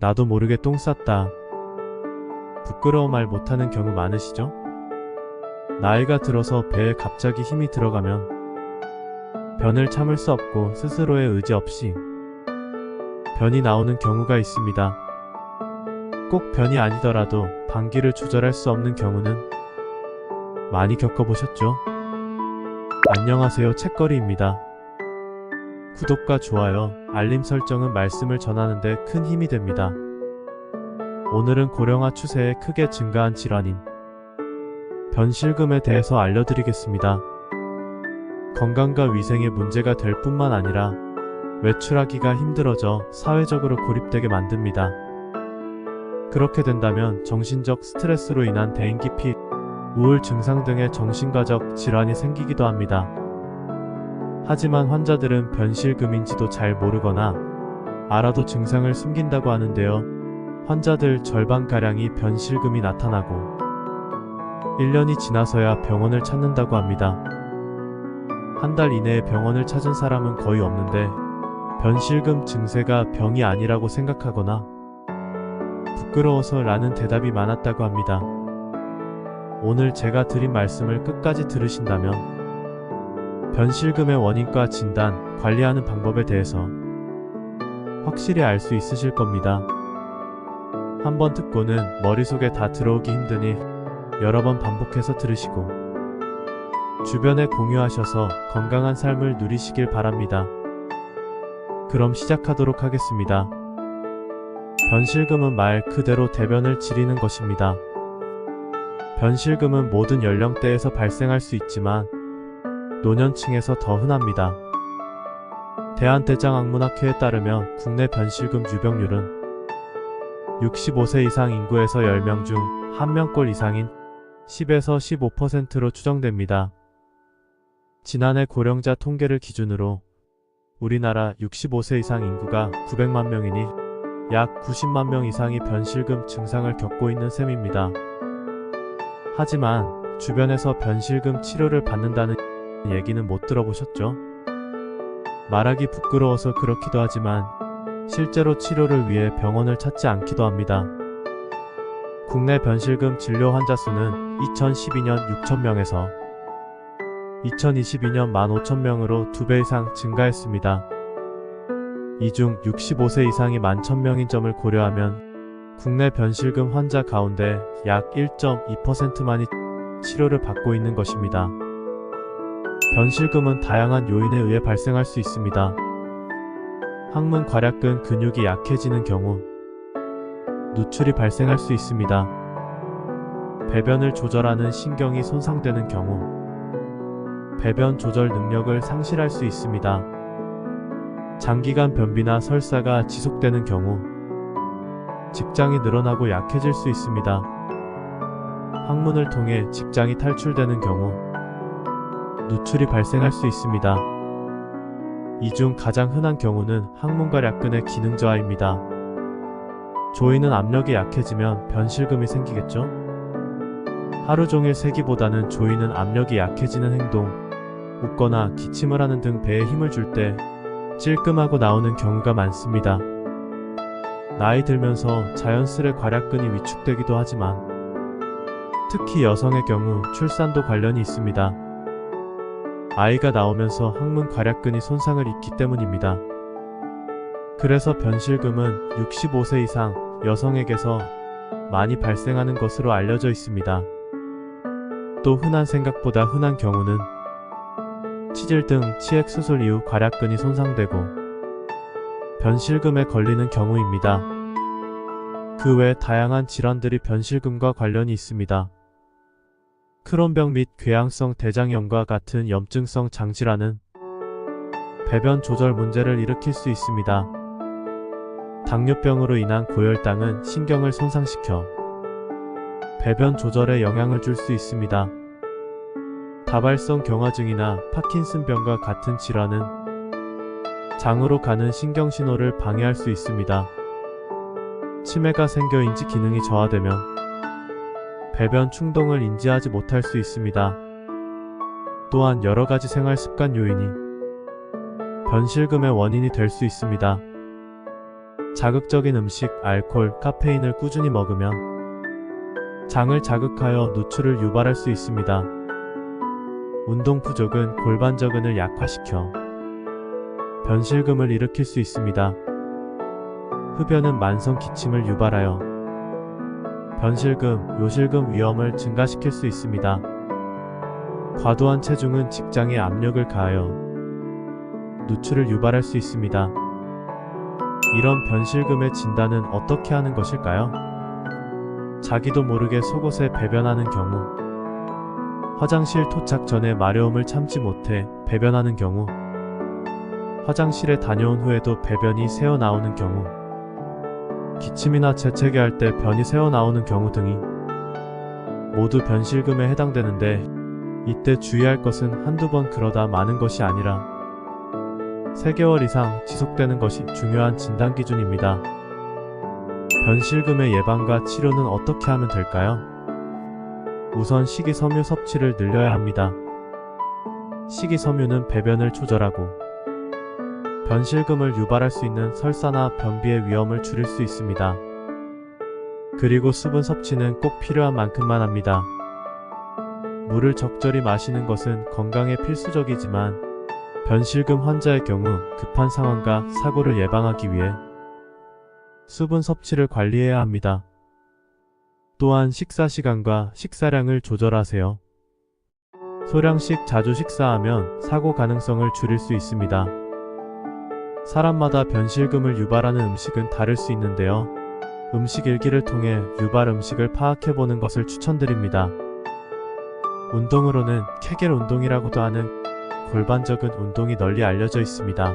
나도 모르게 똥 쌌다. 부끄러워 말 못하는 경우 많으시죠? 나이가 들어서 배에 갑자기 힘이 들어가면 변을 참을 수 없고 스스로의 의지 없이 변이 나오는 경우가 있습니다. 꼭 변이 아니더라도 방귀를 조절할 수 없는 경우는 많이 겪어보셨죠? 안녕하세요 책거리입니다. 구독과 좋아요, 알림 설정은 말씀을 전하는데 큰 힘이 됩니다. 오늘은 고령화 추세에 크게 증가한 질환인 변실금에 대해서 알려드리겠습니다. 건강과 위생에 문제가 될 뿐만 아니라 외출하기가 힘들어져 사회적으로 고립되게 만듭니다. 그렇게 된다면 정신적 스트레스로 인한 대인기피, 우울 증상 등의 정신과적 질환이 생기기도 합니다. 하지만 환자들은 변실금인지도 잘 모르거나 알아도 증상을 숨긴다고 하는데요. 환자들 절반가량이 변실금이 나타나고 1년이 지나서야 병원을 찾는다고 합니다. 한 달 이내에 병원을 찾은 사람은 거의 없는데 변실금 증세가 병이 아니라고 생각하거나 부끄러워서 라는 대답이 많았다고 합니다. 오늘 제가 드린 말씀을 끝까지 들으신다면 변실금의 원인과 진단, 관리하는 방법에 대해서 확실히 알 수 있으실 겁니다. 한 번 듣고는 머릿속에 다 들어오기 힘드니 여러 번 반복해서 들으시고 주변에 공유하셔서 건강한 삶을 누리시길 바랍니다. 그럼 시작하도록 하겠습니다. 변실금은 말 그대로 대변을 지리는 것입니다. 변실금은 모든 연령대에서 발생할 수 있지만 노년층에서 더 흔합니다. 대한대장학문학회에 따르면 국내 변실금 유병률은 65세 이상 인구에서 10명 중 1명꼴 이상인 10에서 15%로 추정됩니다. 지난해 고령자 통계를 기준으로 우리나라 65세 이상 인구가 900만 명이니 약 90만 명 이상이 변실금 증상을 겪고 있는 셈입니다. 하지만 주변에서 변실금 치료를 받는다는 얘기는 못 들어보셨죠? 말하기 부끄러워서 그렇기도 하지만 실제로 치료를 위해 병원을 찾지 않기도 합니다. 국내 변실금 진료 환자 수는 2012년 6,000명에서 2022년 15,000명으로 2배 이상 증가했습니다. 이 중 65세 이상이 11,000명인 점을 고려하면 국내 변실금 환자 가운데 약 1.2%만이 치료를 받고 있는 것입니다. 변실금은 다양한 요인에 의해 발생할 수 있습니다. 항문 괄약근 근육이 약해지는 경우 누출이 발생할 수 있습니다. 배변을 조절하는 신경이 손상되는 경우 배변 조절 능력을 상실할 수 있습니다. 장기간 변비나 설사가 지속되는 경우 직장이 늘어나고 약해질 수 있습니다. 항문을 통해 직장이 탈출되는 경우 누출이 발생할 수 있습니다. 이 중 가장 흔한 경우는 항문과 약근의 기능 저하입니다. 조이는 압력이 약해지면 변실금이 생기겠죠? 하루 종일 세기보다는 조이는 압력이 약해지는 행동, 웃거나 기침을 하는 등 배에 힘을 줄 때 찔끔하고 나오는 경우가 많습니다. 나이 들면서 자연스레 괄약근이 위축되기도 하지만 특히 여성의 경우 출산도 관련이 있습니다. 아이가 나오면서 항문 괄약근이 손상을 입기 때문입니다. 그래서 변실금은 65세 이상 여성에게서 많이 발생하는 것으로 알려져 있습니다. 또 흔한 생각보다 흔한 경우는 치질 등 치액 수술 이후 괄약근이 손상되고 변실금에 걸리는 경우입니다. 그 외 다양한 질환들이 변실금과 관련이 있습니다. 크론병 및 궤양성 대장염과 같은 염증성 장질환은 배변 조절 문제를 일으킬 수 있습니다. 당뇨병으로 인한 고혈당은 신경을 손상시켜 배변 조절에 영향을 줄 수 있습니다. 다발성 경화증이나 파킨슨병과 같은 질환은 장으로 가는 신경신호를 방해할 수 있습니다. 치매가 생겨 인지 기능이 저하되면 배변 충동을 인지하지 못할 수 있습니다. 또한 여러 가지 생활 습관 요인이 변실금의 원인이 될 수 있습니다. 자극적인 음식, 알코올, 카페인을 꾸준히 먹으면 장을 자극하여 누출을 유발할 수 있습니다. 운동 부족은 골반저근을 약화시켜 변실금을 일으킬 수 있습니다. 흡연은 만성 기침을 유발하여 변실금, 요실금 위험을 증가시킬 수 있습니다. 과도한 체중은 직장에 압력을 가하여 누출을 유발할 수 있습니다. 이런 변실금의 진단은 어떻게 하는 것일까요? 자기도 모르게 속옷에 배변하는 경우, 화장실 도착 전에 마려움을 참지 못해 배변하는 경우, 화장실에 다녀온 후에도 배변이 새어 나오는 경우, 기침이나 재채기 할 때 변이 새어 나오는 경우 등이 모두 변실금에 해당되는데 이때 주의할 것은 한두 번 그러다 마는 것이 아니라 3개월 이상 지속되는 것이 중요한 진단 기준입니다. 변실금의 예방과 치료는 어떻게 하면 될까요? 우선 식이섬유 섭취를 늘려야 합니다. 식이섬유는 배변을 조절하고 변실금을 유발할 수 있는 설사나 변비의 위험을 줄일 수 있습니다. 그리고 수분 섭취는 꼭 필요한 만큼만 합니다. 물을 적절히 마시는 것은 건강에 필수적이지만 변실금 환자의 경우 급한 상황과 사고를 예방하기 위해 수분 섭취를 관리해야 합니다. 또한 식사 시간과 식사량을 조절하세요. 소량씩 자주 식사하면 사고 가능성을 줄일 수 있습니다. 사람마다 변실금을 유발하는 음식은 다를 수 있는데요. 음식 일기를 통해 유발 음식을 파악해보는 것을 추천드립니다. 운동으로는 케겔 운동이라고도 하는 골반적은 운동이 널리 알려져 있습니다.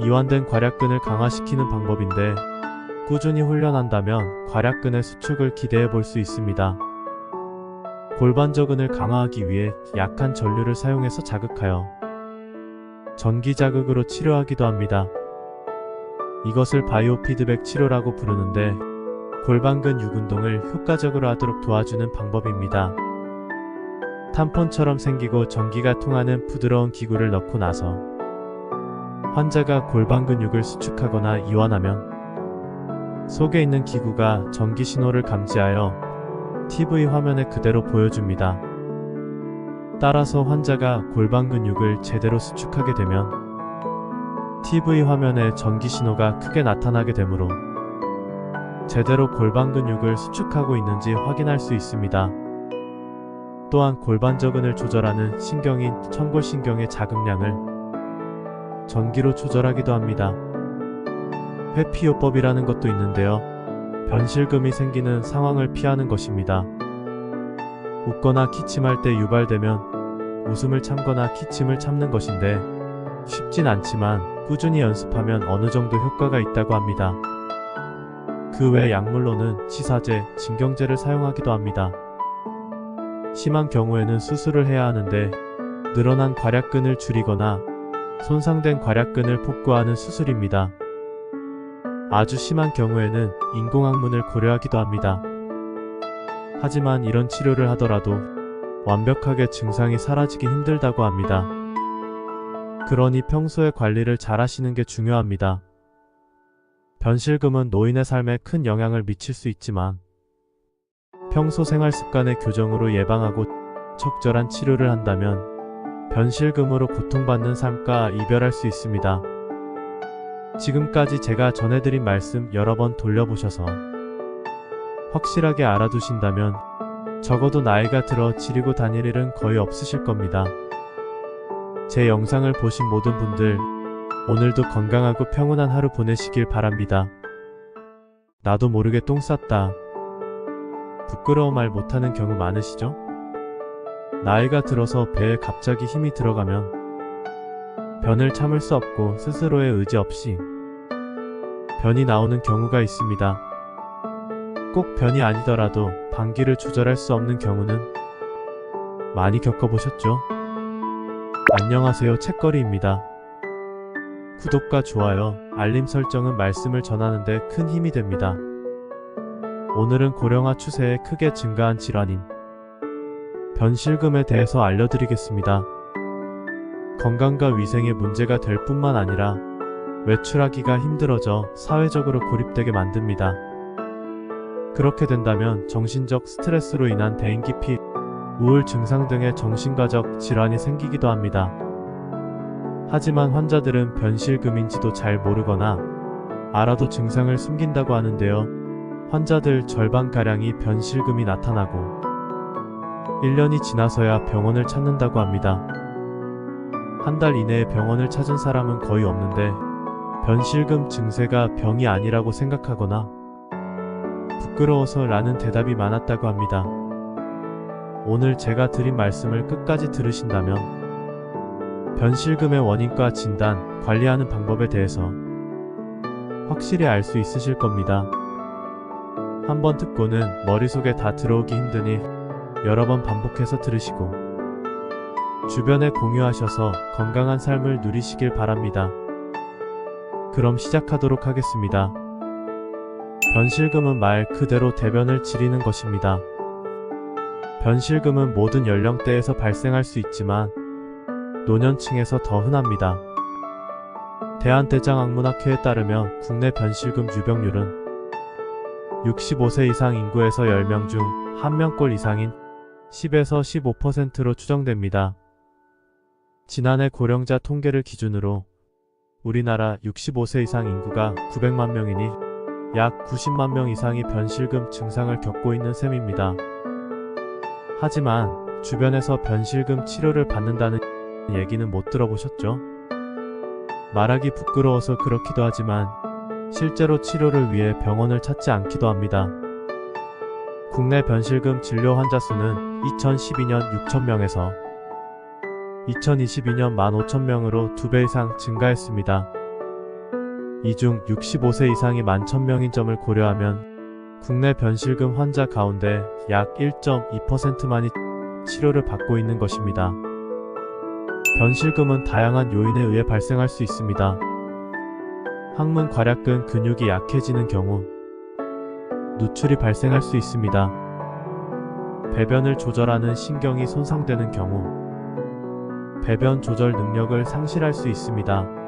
이완된 괄약근을 강화시키는 방법인데 꾸준히 훈련한다면 괄약근의 수축을 기대해 볼 수 있습니다. 골반저근을 강화하기 위해 약한 전류를 사용해서 자극하여 전기 자극으로 치료하기도 합니다. 이것을 바이오 피드백 치료라고 부르는데 골반근 육운동을 효과적으로 하도록 도와주는 방법입니다. 탐폰처럼 생기고 전기가 통하는 부드러운 기구를 넣고 나서 환자가 골반 근육을 수축하거나 이완하면 속에 있는 기구가 전기 신호를 감지하여 TV 화면에 그대로 보여줍니다. 따라서 환자가 골반 근육을 제대로 수축하게 되면 TV 화면에 전기 신호가 크게 나타나게 되므로 제대로 골반 근육을 수축하고 있는지 확인할 수 있습니다. 또한 골반저근을 조절하는 신경인 청골신경의 자극량을 전기로 조절하기도 합니다. 회피요법이라는 것도 있는데요. 변실금이 생기는 상황을 피하는 것입니다. 웃거나 기침할 때 유발되면 웃음을 참거나 기침을 참는 것인데 쉽진 않지만 꾸준히 연습하면 어느 정도 효과가 있다고 합니다. 그 외 약물로는 치사제, 진경제를 사용하기도 합니다. 심한 경우에는 수술을 해야 하는데 늘어난 괄약근을 줄이거나 손상된 괄약근을 복구하는 수술입니다. 아주 심한 경우에는 인공항문을 고려하기도 합니다. 하지만 이런 치료를 하더라도 완벽하게 증상이 사라지기 힘들다고 합니다. 그러니 평소에 관리를 잘 하시는 게 중요합니다. 변실금은 노인의 삶에 큰 영향을 미칠 수 있지만 평소 생활 습관의 교정으로 예방하고 적절한 치료를 한다면 변실금으로 고통받는 삶과 이별할 수 있습니다. 지금까지 제가 전해드린 말씀 여러 번 돌려보셔서 확실하게 알아두신다면 적어도 나이가 들어 지리고 다닐 일은 거의 없으실 겁니다. 제 영상을 보신 모든 분들 오늘도 건강하고 평온한 하루 보내시길 바랍니다. 나도 모르게 똥 쌌다. 부끄러워 말 못하는 경우 많으시죠? 나이가 들어서 배에 갑자기 힘이 들어가면 변을 참을 수 없고 스스로의 의지 없이 변이 나오는 경우가 있습니다. 꼭 변이 아니더라도 방귀를 조절할 수 없는 경우는 많이 겪어보셨죠? 안녕하세요 책거리입니다. 구독과 좋아요, 알림 설정은 말씀을 전하는데 큰 힘이 됩니다. 오늘은 고령화 추세에 크게 증가한 질환인 변실금에 대해서 알려드리겠습니다. 건강과 위생에 문제가 될 뿐만 아니라 외출하기가 힘들어져 사회적으로 고립되게 만듭니다. 그렇게 된다면 정신적 스트레스로 인한 대인기 피, 우울 증상 등의 정신과적 질환이 생기기도 합니다. 하지만 환자들은 변실금인지도 잘 모르거나 알아도 증상을 숨긴다고 하는데요. 환자들 절반가량이 변실금이 나타나고 1년이 지나서야 병원을 찾는다고 합니다. 한 달 이내에 병원을 찾은 사람은 거의 없는데 변실금 증세가 병이 아니라고 생각하거나 부끄러워서 라는 대답이 많았다고 합니다. 오늘 제가 드린 말씀을 끝까지 들으신다면 변실금의 원인과 진단, 관리하는 방법에 대해서 확실히 알 수 있으실 겁니다. 한 번 듣고는 머릿속에 다 들어오기 힘드니 여러 번 반복해서 들으시고 주변에 공유하셔서 건강한 삶을 누리시길 바랍니다. 그럼 시작하도록 하겠습니다. 변실금은 말 그대로 대변을 지리는 것입니다. 변실금은 모든 연령대에서 발생할 수 있지만 노년층에서 더 흔합니다. 대한대장학문학회에 따르면 국내 변실금 유병률은 65세 이상 인구에서 10명 중 1명꼴 이상인 10에서 15%로 추정됩니다. 지난해 고령자 통계를 기준으로 우리나라 65세 이상 인구가 900만 명이니 약 90만 명 이상이 변실금 증상을 겪고 있는 셈입니다. 하지만 주변에서 변실금 치료를 받는다는 얘기는 못 들어보셨죠? 말하기 부끄러워서 그렇기도 하지만 실제로 치료를 위해 병원을 찾지 않기도 합니다. 국내 변실금 진료 환자 수는 2012년 6,000명에서 2022년 15,000명으로 2배 이상 증가했습니다. 이 중 65세 이상이 11,000명인 점을 고려하면 국내 변실금 환자 가운데 약 1.2%만이 치료를 받고 있는 것입니다. 변실금은 다양한 요인에 의해 발생할 수 있습니다. 항문 괄약근 근육이 약해지는 경우 누출이 발생할 수 있습니다. 배변을 조절하는 신경이 손상되는 경우 배변 조절 능력을 상실할 수 있습니다.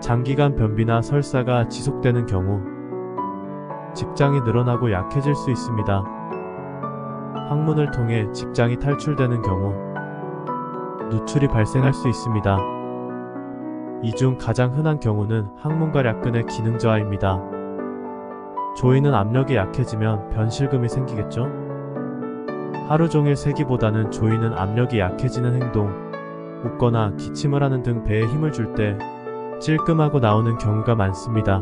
장기간 변비나 설사가 지속되는 경우 직장이 늘어나고 약해질 수 있습니다. 항문을 통해 직장이 탈출되는 경우 누출이 발생할 수 있습니다. 이 중 가장 흔한 경우는 항문괄약근의 기능 저하입니다. 조이는 압력이 약해지면 변실금이 생기겠죠? 하루 종일 세기보다는 조이는 압력이 약해지는 행동, 웃거나 기침을 하는 등 배에 힘을 줄때 찔끔하고 나오는 경우가 많습니다.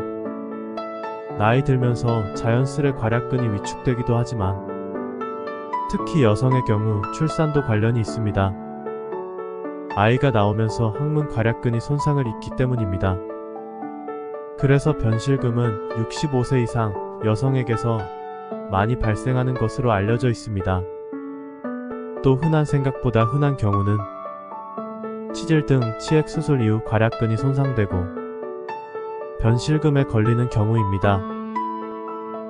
나이 들면서 자연스레 괄약근이 위축되기도 하지만 특히 여성의 경우 출산도 관련이 있습니다. 아이가 나오면서 항문 괄약근이 손상을 입기 때문입니다. 그래서 변실금은 65세 이상 여성에게서 많이 발생하는 것으로 알려져 있습니다. 또 흔한 생각보다 흔한 경우는 치질 등 치액 수술 이후 괄약근이 손상되고 변실금에 걸리는 경우입니다.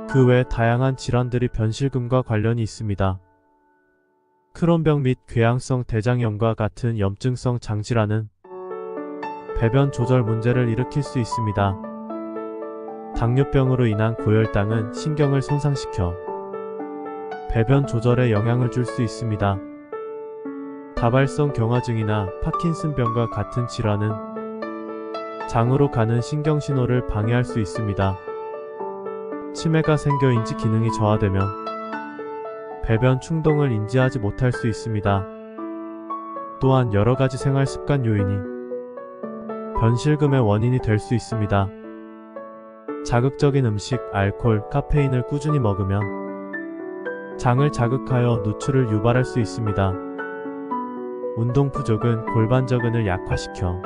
그 외 다양한 질환들이 변실금과 관련이 있습니다. 크론병 및 궤양성 대장염과 같은 염증성 장질환은 배변 조절 문제를 일으킬 수 있습니다. 당뇨병으로 인한 고혈당은 신경을 손상시켜 배변 조절에 영향을 줄 수 있습니다. 다발성 경화증이나 파킨슨병과 같은 질환은 장으로 가는 신경신호를 방해할 수 있습니다. 치매가 생겨 인지 기능이 저하되면 배변 충동을 인지하지 못할 수 있습니다. 또한 여러 가지 생활 습관 요인이 변실금의 원인이 될 수 있습니다. 자극적인 음식, 알코올, 카페인을 꾸준히 먹으면 장을 자극하여 누출을 유발할 수 있습니다. 운동 부족은 골반 저근을 약화시켜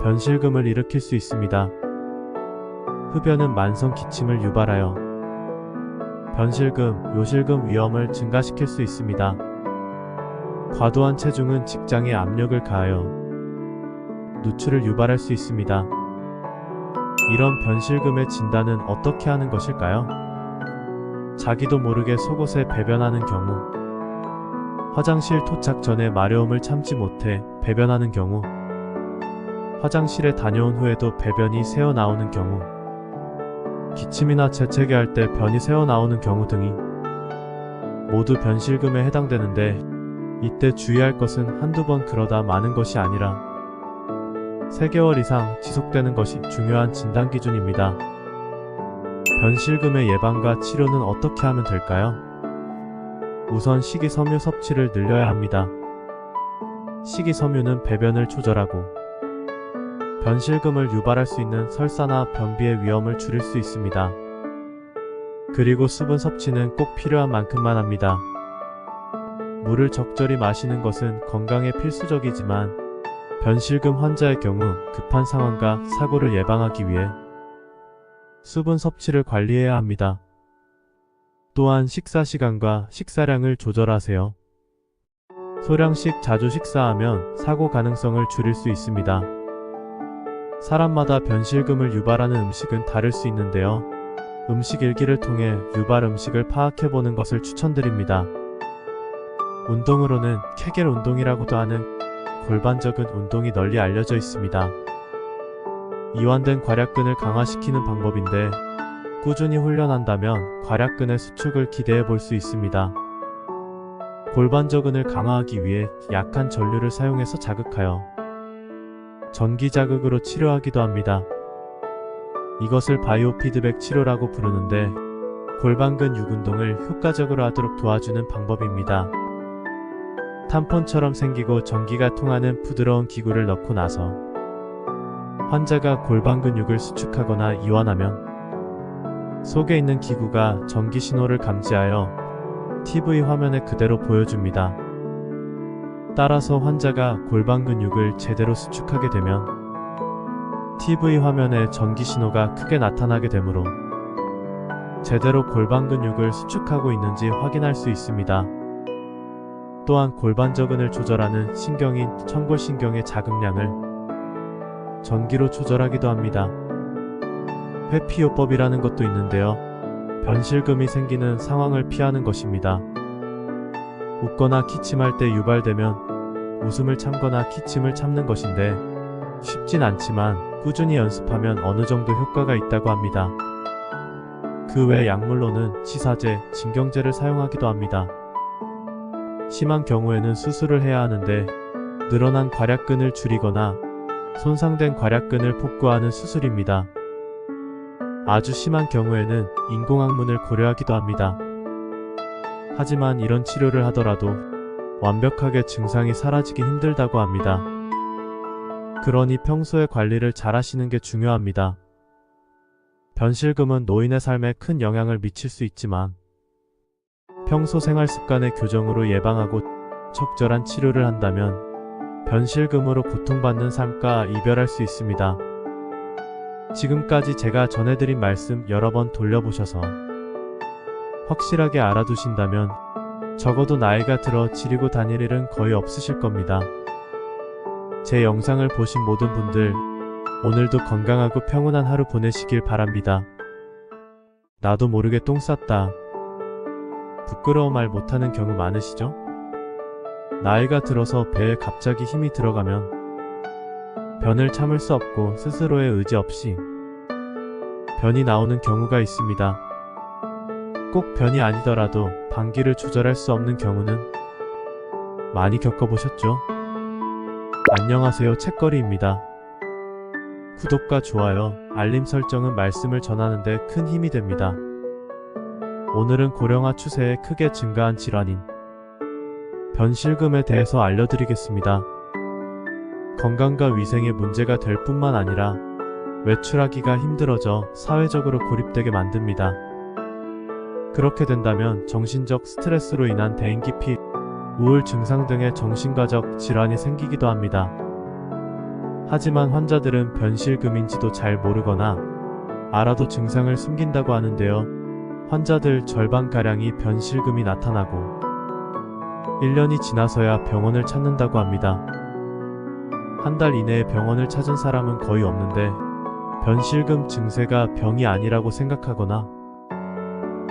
변실금을 일으킬 수 있습니다. 흡연은 만성 기침을 유발하여 변실금, 요실금 위험을 증가시킬 수 있습니다. 과도한 체중은 직장에 압력을 가하여 누출을 유발할 수 있습니다. 이런 변실금의 진단은 어떻게 하는 것일까요? 자기도 모르게 속옷에 배변하는 경우, 화장실 도착 전에 마려움을 참지 못해 배변하는 경우, 화장실에 다녀온 후에도 배변이 새어 나오는 경우, 기침이나 재채기 할 때 변이 새어 나오는 경우 등이 모두 변실금에 해당되는데 이때 주의할 것은 한두 번 그러다 마는 것이 아니라 3개월 이상 지속되는 것이 중요한 진단 기준입니다. 변실금의 예방과 치료는 어떻게 하면 될까요? 우선 식이섬유 섭취를 늘려야 합니다. 식이섬유는 배변을 조절하고 변실금을 유발할 수 있는 설사나 변비의 위험을 줄일 수 있습니다. 그리고 수분 섭취는 꼭 필요한 만큼만 합니다. 물을 적절히 마시는 것은 건강에 필수적이지만 변실금 환자의 경우 급한 상황과 사고를 예방하기 위해 수분 섭취를 관리해야 합니다. 또한 식사 시간과 식사량을 조절하세요. 소량씩 자주 식사하면 사고 가능성을 줄일 수 있습니다. 사람마다 변실금을 유발하는 음식은 다를 수 있는데요. 음식 일기를 통해 유발 음식을 파악해 보는 것을 추천드립니다. 운동으로는 케겔 운동이라고도 하는 골반적인 운동이 널리 알려져 있습니다. 이완된 괄약근을 강화시키는 방법인데 꾸준히 훈련한다면 괄약근의 수축을 기대해 볼 수 있습니다. 골반저근을 강화하기 위해 약한 전류를 사용해서 자극하여 전기 자극으로 치료하기도 합니다. 이것을 바이오 피드백 치료라고 부르는데 골반근 육운동을 효과적으로 하도록 도와주는 방법입니다. 탐폰처럼 생기고 전기가 통하는 부드러운 기구를 넣고 나서 환자가 골반 근육을 수축하거나 이완하면 속에 있는 기구가 전기 신호를 감지하여 TV 화면에 그대로 보여줍니다. 따라서 환자가 골반 근육을 제대로 수축하게 되면 TV 화면에 전기 신호가 크게 나타나게 되므로 제대로 골반 근육을 수축하고 있는지 확인할 수 있습니다. 또한 골반저근을 조절하는 신경인 청골신경의 자극량을 전기로 조절하기도 합니다. 회피요법이라는 것도 있는데요. 변실금이 생기는 상황을 피하는 것입니다. 웃거나 기침할 때 유발되면 웃음을 참거나 기침을 참는 것인데 쉽진 않지만 꾸준히 연습하면 어느 정도 효과가 있다고 합니다. 그 외 약물로는 치사제, 진경제를 사용하기도 합니다. 심한 경우에는 수술을 해야 하는데 늘어난 괄약근을 줄이거나 손상된 괄약근을 복구하는 수술입니다. 아주 심한 경우에는 인공항문을 고려하기도 합니다. 하지만 이런 치료를 하더라도 완벽하게 증상이 사라지기 힘들다고 합니다. 그러니 평소에 관리를 잘 하시는 게 중요합니다. 변실금은 노인의 삶에 큰 영향을 미칠 수 있지만 평소 생활 습관의 교정으로 예방하고 적절한 치료를 한다면 변실금으로 고통받는 삶과 이별할 수 있습니다. 지금까지 제가 전해드린 말씀 여러 번 돌려보셔서 확실하게 알아두신다면 적어도 나이가 들어 지리고 다닐 일은 거의 없으실 겁니다. 제 영상을 보신 모든 분들 오늘도 건강하고 평온한 하루 보내시길 바랍니다. 나도 모르게 똥 쌌다. 부끄러워 말 못하는 경우 많으시죠? 나이가 들어서 배에 갑자기 힘이 들어가면 변을 참을 수 없고 스스로의 의지 없이 변이 나오는 경우가 있습니다. 꼭 변이 아니더라도 방귀를 조절할 수 없는 경우는 많이 겪어보셨죠? 안녕하세요 책거리입니다. 구독과 좋아요, 알림 설정은 말씀을 전하는데 큰 힘이 됩니다. 오늘은 고령화 추세에 크게 증가한 질환인 변실금에 대해서 알려드리겠습니다. 건강과 위생에 문제가 될 뿐만 아니라 외출하기가 힘들어져 사회적으로 고립되게 만듭니다. 그렇게 된다면 정신적 스트레스로 인한 대인기피, 우울 증상 등의 정신과적 질환이 생기기도 합니다. 하지만 환자들은 변실금인지도 잘 모르거나 알아도 증상을 숨긴다고 하는데요. 환자들 절반가량이 변실금이 나타나고 1년이 지나서야 병원을 찾는다고 합니다. 한 달 이내에 병원을 찾은 사람은 거의 없는데 변실금 증세가 병이 아니라고 생각하거나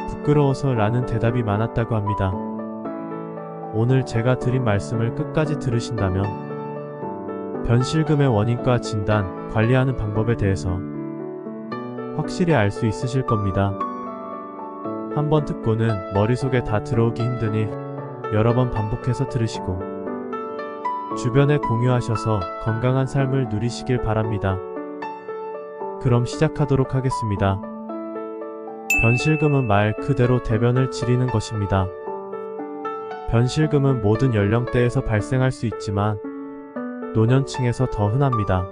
부끄러워서 라는 대답이 많았다고 합니다. 오늘 제가 드린 말씀을 끝까지 들으신다면 변실금의 원인과 진단, 관리하는 방법에 대해서 확실히 알 수 있으실 겁니다. 한 번 듣고는 머릿속에 다 들어오기 힘드니 여러 번 반복해서 들으시고 주변에 공유하셔서 건강한 삶을 누리시길 바랍니다. 그럼 시작하도록 하겠습니다. 변실금은 말 그대로 대변을 지리는 것입니다. 변실금은 모든 연령대에서 발생할 수 있지만 노년층에서 더 흔합니다.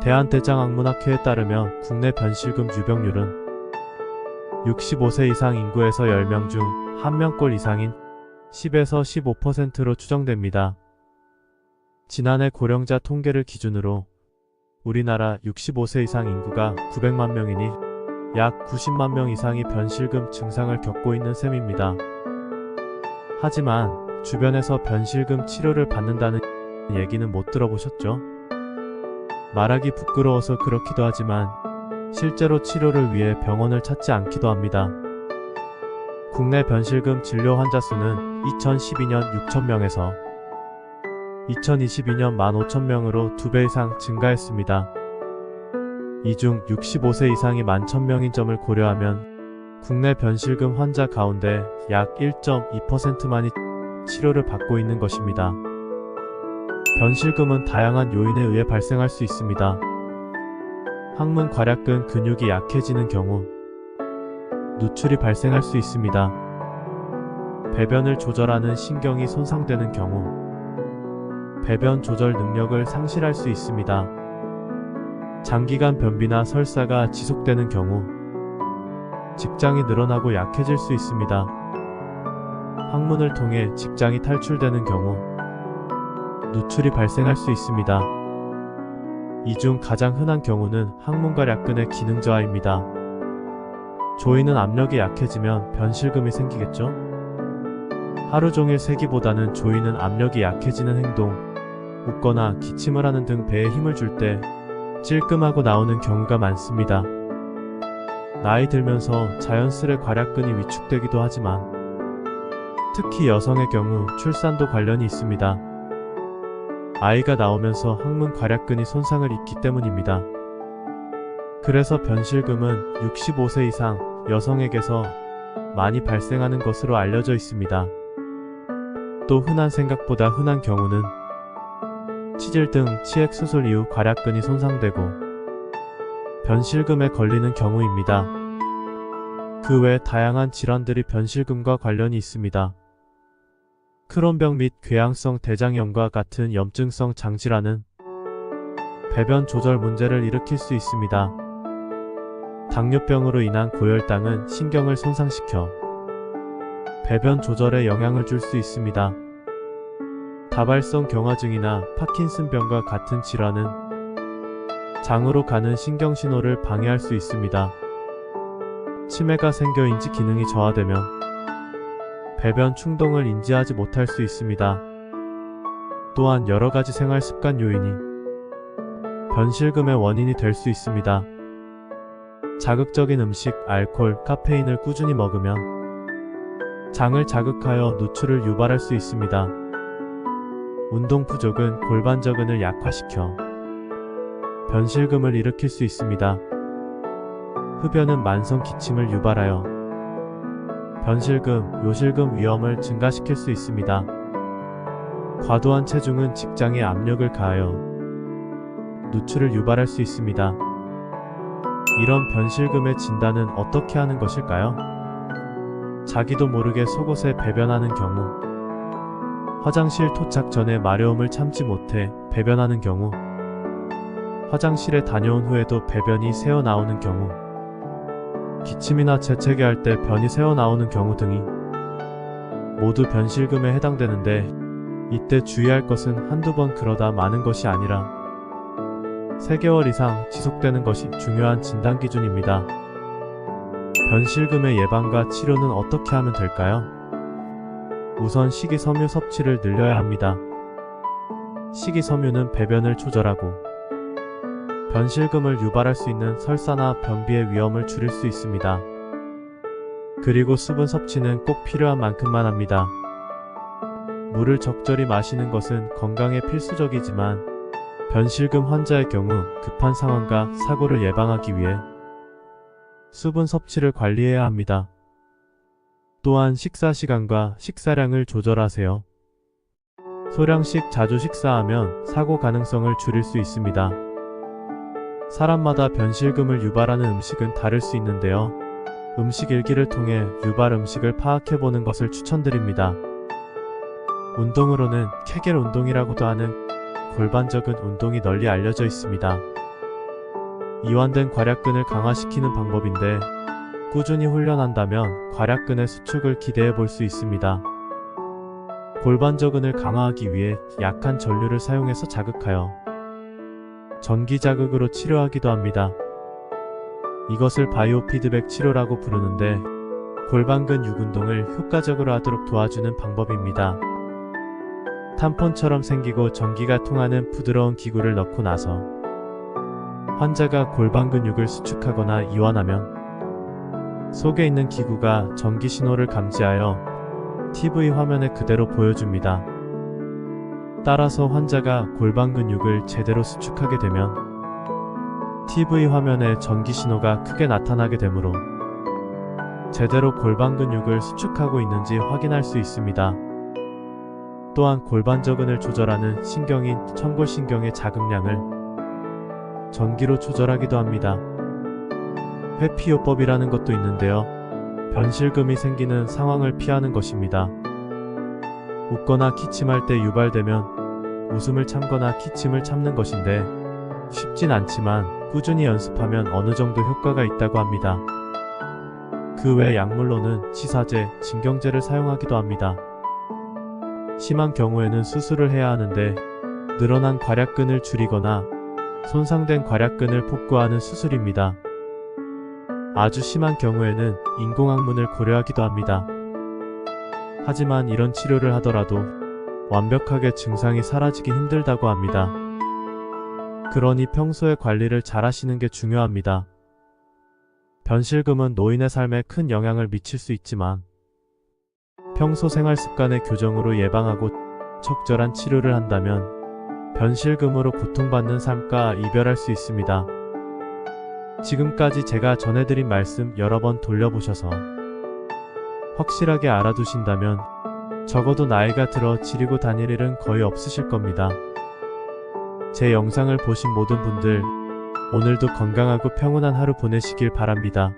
대한대장학문학회에 따르면 국내 변실금 유병률은 65세 이상 인구에서 10명 중 1명꼴 이상인 10에서 15%로 추정됩니다. 지난해 고령자 통계를 기준으로 우리나라 65세 이상 인구가 900만 명이니 약 90만 명 이상이 변실금 증상을 겪고 있는 셈입니다. 하지만 주변에서 변실금 치료를 받는다는 얘기는 못 들어보셨죠? 말하기 부끄러워서 그렇기도 하지만 실제로 치료를 위해 병원을 찾지 않기도 합니다. 국내 변실금 진료 환자 수는 2012년 6천명에서 2022년 15,000명으로 2배 이상 증가했습니다. 이 중 65세 이상이 11,000명인 점을 고려하면 국내 변실금 환자 가운데 약 1.2%만이 치료를 받고 있는 것입니다. 변실금은 다양한 요인에 의해 발생할 수 있습니다. 항문 괄약근 근육이 약해지는 경우 누출이 발생할 수 있습니다. 배변을 조절하는 신경이 손상되는 경우 배변 조절 능력을 상실할 수 있습니다. 장기간 변비나 설사가 지속되는 경우 직장이 늘어나고 약해질 수 있습니다. 항문을 통해 직장이 탈출되는 경우 누출이 발생할 수 있습니다. 이 중 가장 흔한 경우는 항문괄약근의 기능 저하입니다. 조이는 압력이 약해지면 변실금이 생기겠죠? 하루 종일 세기보다는 조이는 압력이 약해지는 행동, 웃거나 기침을 하는 등 배에 힘을 줄 때 찔끔하고 나오는 경우가 많습니다. 나이 들면서 자연스레 괄약근이 위축되기도 하지만 특히 여성의 경우 출산도 관련이 있습니다. 아이가 나오면서 항문 괄약근이 손상을 입기 때문입니다. 그래서 변실금은 65세 이상 여성에게서 많이 발생하는 것으로 알려져 있습니다. 또 흔한 생각보다 흔한 경우는 치질 등 치액 수술 이후 괄약근이 손상되고 변실금에 걸리는 경우입니다. 그 외 다양한 질환들이 변실금과 관련이 있습니다. 크론병 및 궤양성 대장염과 같은 염증성 장질환은 배변 조절 문제를 일으킬 수 있습니다. 당뇨병으로 인한 고혈당은 신경을 손상시켜 배변 조절에 영향을 줄 수 있습니다. 다발성 경화증이나 파킨슨병과 같은 질환은 장으로 가는 신경신호를 방해할 수 있습니다. 치매가 생겨 인지 기능이 저하되면 배변 충동을 인지하지 못할 수 있습니다. 또한 여러 가지 생활 습관 요인이 변실금의 원인이 될 수 있습니다. 자극적인 음식, 알코올, 카페인을 꾸준히 먹으면 장을 자극하여 누출을 유발할 수 있습니다. 운동 부족은 골반 저근을 약화시켜 변실금을 일으킬 수 있습니다. 흡연은 만성 기침을 유발하여 변실금, 요실금 위험을 증가시킬 수 있습니다. 과도한 체중은 직장에 압력을 가하여 누출을 유발할 수 있습니다. 이런 변실금의 진단은 어떻게 하는 것일까요? 자기도 모르게 속옷에 배변하는 경우, 화장실 도착 전에 마려움을 참지 못해 배변하는 경우, 화장실에 다녀온 후에도 배변이 새어 나오는 경우, 기침이나 재채기 할 때 변이 새어 나오는 경우 등이 모두 변실금에 해당되는데 이때 주의할 것은 한두 번 그러다 마는 것이 아니라 3개월 이상 지속되는 것이 중요한 진단 기준입니다. 변실금의 예방과 치료는 어떻게 하면 될까요? 우선 식이섬유 섭취를 늘려야 합니다. 식이섬유는 배변을 조절하고 변실금을 유발할 수 있는 설사나 변비의 위험을 줄일 수 있습니다. 그리고 수분 섭취는 꼭 필요한 만큼만 합니다. 물을 적절히 마시는 것은 건강에 필수적이지만 변실금 환자의 경우 급한 상황과 사고를 예방하기 위해 수분 섭취를 관리해야 합니다. 또한 식사 시간과 식사량을 조절하세요. 소량씩 자주 식사하면 사고 가능성을 줄일 수 있습니다. 사람마다 변실금을 유발하는 음식은 다를 수 있는데요. 음식 일기를 통해 유발 음식을 파악해보는 것을 추천드립니다. 운동으로는 케겔 운동이라고도 하는 골반적인 운동이 널리 알려져 있습니다. 이완된 괄약근을 강화시키는 방법인데 꾸준히 훈련한다면 괄약근의 수축을 기대해 볼 수 있습니다. 골반저근을 강화하기 위해 약한 전류를 사용해서 자극하여 전기 자극으로 치료하기도 합니다. 이것을 바이오 피드백 치료라고 부르는데 골반근 육운동을 효과적으로 하도록 도와주는 방법입니다. 탐폰처럼 생기고 전기가 통하는 부드러운 기구를 넣고 나서 환자가 골반 근육을 수축하거나 이완하면 속에 있는 기구가 전기 신호를 감지하여 TV 화면에 그대로 보여줍니다. 따라서 환자가 골반 근육을 제대로 수축하게 되면 TV 화면에 전기 신호가 크게 나타나게 되므로 제대로 골반 근육을 수축하고 있는지 확인할 수 있습니다. 또한 골반저근을 조절하는 신경인 청골신경의 자극량을 전기로 조절하기도 합니다. 회피요법이라는 것도 있는데요. 변실금이 생기는 상황을 피하는 것입니다. 웃거나 기침할 때 유발되면 웃음을 참거나 기침을 참는 것인데 쉽진 않지만 꾸준히 연습하면 어느 정도 효과가 있다고 합니다. 그 외 약물로는 치사제, 진경제를 사용하기도 합니다. 심한 경우에는 수술을 해야 하는데 늘어난 괄약근을 줄이거나 손상된 괄약근을 복구하는 수술입니다. 아주 심한 경우에는 인공항문을 고려하기도 합니다. 하지만 이런 치료를 하더라도 완벽하게 증상이 사라지기 힘들다고 합니다. 그러니 평소에 관리를 잘 하시는 게 중요합니다. 변실금은 노인의 삶에 큰 영향을 미칠 수 있지만 평소 생활 습관의 교정으로 예방하고 적절한 치료를 한다면 변실금으로 고통받는 삶과 이별할 수 있습니다. 지금까지 제가 전해드린 말씀 여러 번 돌려보셔서 확실하게 알아두신다면 적어도 나이가 들어 지리고 다닐 일은 거의 없으실 겁니다. 제 영상을 보신 모든 분들 오늘도 건강하고 평온한 하루 보내시길 바랍니다.